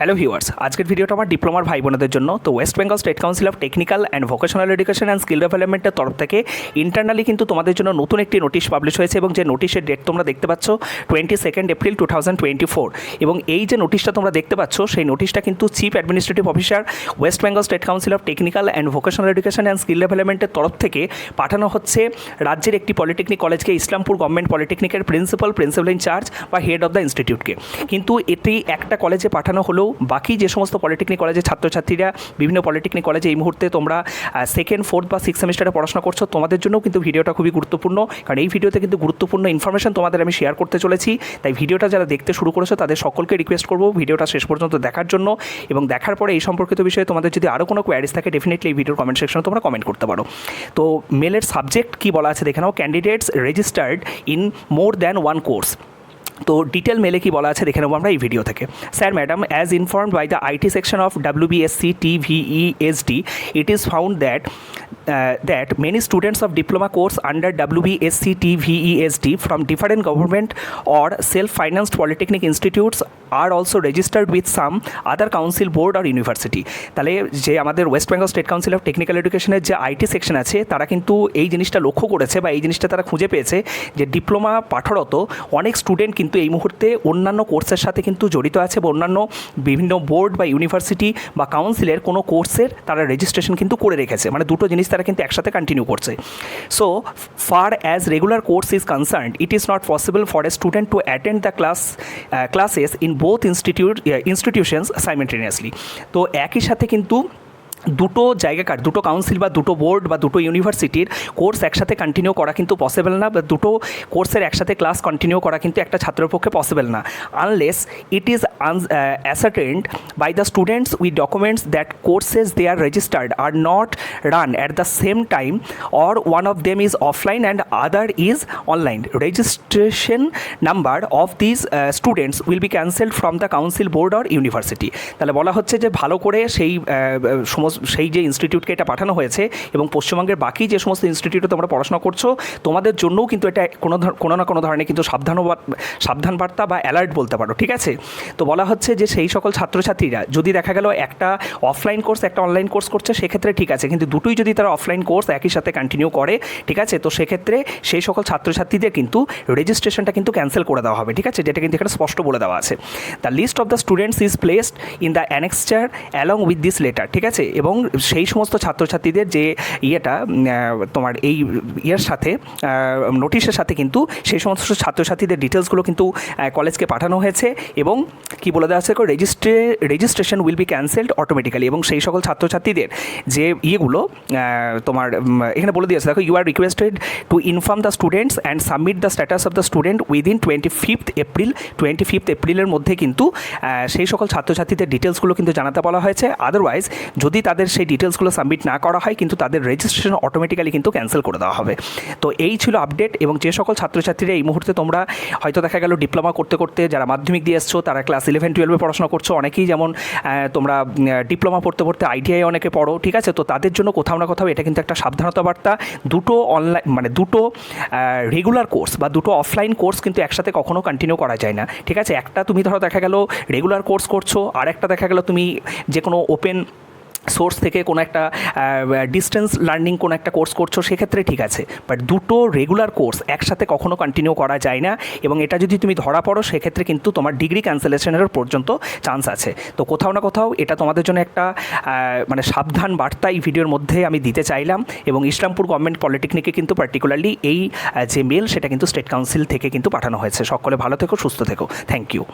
Hello viewers, আজকের ভিডিওটা আমার ডিপ্লোমার ভাই বোনদের জন্য। তো west Bengal state council of technical and vocational education and skill ডেভেলপমেন্টের তরফ থেকে ইন্টারনালি কিন্তু তোমাদের জন্য নতুন একটি নোটিশ পাবলিশ হয়েছে এবং যে নোটিশের ডেট তোমরা দেখতে পাচ্ছ twenty second April two thousand twenty four এবং এই যে নোটিশটা তোমরা দেখতে পাচ্ছ, সেই নোটিশটা কিন্তু chief administrative officer west Bengal state council of technical and vocational education and skill ডেভেলপমেন্টের তরফ থেকে পাঠানো হচ্ছে রাজ্যের একটি পলিটেকনিক কলেজকে ইসলামপুর গভর্নমেন্ট পলিটেকনিকের প্রিন্সিপাল প্রিন্সিপাল ইনচার্জ বা হেড অফ দ্য ইনস্টিটিউটকে কিন্তু এটি একটা কলেজে পাঠানো হলেও বাকি যে সমস্ত পলিটেকনিক কলেজের ছাত্রছাত্রীরা, বিভিন্ন পলিটেকনিক কলেজে এই মুহূর্তে তোমরা সেকেন্ড ফোর্থ বা সিক্স সেমিস্টারে পড়াশোনা করছ, তোমাদের জন্য কিন্তু ভিডিওটা খুবই গুরুত্বপূর্ণ। কারণ এই ভিডিওতে কিন্তু গুরুত্বপূর্ণ ইনফরমেশন তোমাদের আমি শেয়ার করতে চলেছি। তাই ভিডিওটা যারা দেখতে শুরু করেছ, তাদের সকলকে রিকোয়েস্ট করব ভিডিওটা শেষ পর্যন্ত দেখার জন্য। এবং দেখার পরে এই সম্পর্কিত বিষয়ে তোমাদের যদি আরও কোনো কোয়ারিজ থাকে ডেফিনেটলি এই ভিডিওর কমেন্ট সেকশনে তোমরা কমেন্ট করতে পারো। তো মেলের সাবজেক্ট কী বলা আছে দেখে নাও। Candidates registered in more than one course তো ডিটেল মেলে কি বলা আছে দেখে নেব আমরা এই ভিডিও থেকে। Sir madam as informed by the IT section of WBSC TVESD it is found that many students of diploma course under WBSC TVESD from different government or self financed polytechnic institutes are also registered with some other council board or university তাহলে যে আমাদের west Bengal state council of technical এডুকেশনের যে IT section আছে, তারা কিন্তু এই জিনিসটা লক্ষ্য করেছে বা এই জিনিসটা তারা খুঁজে পেয়েছে যে ডিপ্লোমা পাঠরত অনেক স্টুডেন্ট কিন্তু এই মুহূর্তে অন্যান্য কোর্সের সাথে কিন্তু জড়িত আছে বা অন্যান্য বিভিন্ন বোর্ড বা ইউনিভার্সিটি বা কাউন্সিলের কোনো কোর্সের তারা রেজিস্ট্রেশন কিন্তু করে রেখেছে। মানে দুটো জিনিস তারা কিন্তু একসাথে কন্টিনিউ করছে। So far as regular course is concern it is not possible for a student to attend the class classes in both institute institutions simultaneously তো একই সাথে কিন্তু দুটো জায়গাকার দুটো কাউন্সিল বা দুটো বোর্ড বা দুটো ইউনিভার্সিটির কোর্স একসাথে কন্টিনিউ করা কিন্তু পসিবল না বা দুটো কোর্সের একসাথে ক্লাস কন্টিনিউ করা কিন্তু একটা ছাত্রের পক্ষে পসিবল না। Unless it is ascertained by the students with documents that courses they are registered are not run at the same time or one of them is offline and other is online registration number of this students will be cancelled from the council board or university তাহলে বলা হচ্ছে যে ভালো করে সেই আহ, সমস্ত, সেই যে ইনস্টিটিউটকে এটা পাঠানো হয়েছে এবং পশ্চিমবঙ্গের বাকি যে সমস্ত ইনস্টিটিউটে তোমরা পড়াশোনা করছ, তোমাদের জন্যও কিন্তু এটা কোনো কোনো না কোনো ধরনের কিন্তু সাবধান সাবধান বার্তা বা অ্যালার্ট বলতে পারো, ঠিক আছে? তো বলা হচ্ছে যে সেই সকল ছাত্রছাত্রীরা, যদি দেখা গেল একটা অফলাইন কোর্স একটা অনলাইন কোর্স করছে, সেক্ষেত্রে ঠিক আছে, কিন্তু দুটোই যদি তারা অফলাইন কোর্স একই সাথে কন্টিনিউ করে, ঠিক আছে? তো সেক্ষেত্রে সেই সকল ছাত্রছাত্রীদের কিন্তু রেজিস্ট্রেশনটা কিন্তু ক্যান্সেল করে দেওয়া হবে, ঠিক আছে? যেটা কিন্তু এখানে স্পষ্ট বলে দেওয়া আছে। The list of the students is placed in the annexure along with this letter ঠিক আছে? এবং সেই সমস্ত ছাত্রছাত্রীদের যে ইয়েটা তোমার এই ইয়ের সাথে নোটিশের সাথে কিন্তু সেই সমস্ত ছাত্রছাত্রীদের ডিটেলসগুলো কিন্তু কলেজকে পাঠানো হয়েছে এবং কি বলে দেওয়া আছে রেজিস্ট্রে, registration will be cancelled automatically এবং সেই সকল ছাত্রছাত্রীদের যে ইয়েগুলো তোমার এখানে বলে দিয়েছে, দেখো you are requested to inform the students and submit the status of the student within twenty fifth April twenty fifth এপ্রিলের মধ্যে কিন্তু সেই সকল ছাত্রছাত্রীদের ডিটেলসগুলো কিন্তু জানাতে বলা হয়েছে। আদারওয়াইজ যদি তাদের সেই ডিটেলসগুলো সাবমিট না করা হয়, কিন্তু তাদের রেজিস্ট্রেশন অটোমেটিক্যালি কিন্তু ক্যান্সেল করে দেওয়া হবে। তো এই ছিল আপডেট এবং যে সকল ছাত্রছাত্রীরা এই মুহূর্তে তোমরা হয়তো দেখা গেল ডিপ্লোমা করতে করতে যারা মাধ্যমিক দিয়ে এসছো, তারা ক্লাস ইলেভেন টুয়েলভে পড়াশোনা করছ, অনেকেই যেমন তোমরা ডিপ্লোমা পড়তে পড়তে আইটিআই অনেকে পড়ো, ঠিক আছে? তো তাদের জন্য কোথাও না কোথাও এটা কিন্তু একটা সাবধানতা বার্তা। দুটো অনলাইন মানে দুটো রেগুলার কোর্স বা দুটো অফলাইন কোর্স কিন্তু একসাথে কখনো কন্টিনিউ করা যায় না, ঠিক আছে? একটা তুমি ধরো দেখা গেল রেগুলার কোর্স করছ আর একটা দেখা গেল তুমি যে কোনো ওপেন সোর্স থেকে কোনো একটা ডিস্টেন্স লার্নিং কোনো একটা কোর্স করছ, সেক্ষেত্রে ঠিক আছে। বাট দুটো রেগুলার কোর্স একসাথে কখনো কন্টিনিউ করা যায় না এবং এটা যদি তুমি ধরা পড়ো, সেক্ষেত্রে কিন্তু তোমার ডিগ্রি ক্যান্সেলেশনের পর্যন্ত চান্স আছে। তো কোথাও না কোথাও এটা তোমাদের জন্য একটা মানে সাবধান বার্তা এই ভিডিওর মধ্যে আমি দিতে চাইলাম এবং ইসলামপুর গভর্নমেন্ট পলিটেকনিকে কিন্তু পার্টিকুলারলি এই যে মেল সেটা কিন্তু স্টেট কাউন্সিল থেকে কিন্তু পাঠানো হয়েছে। সকলে ভালো থেকো, সুস্থ থেকো। Thank you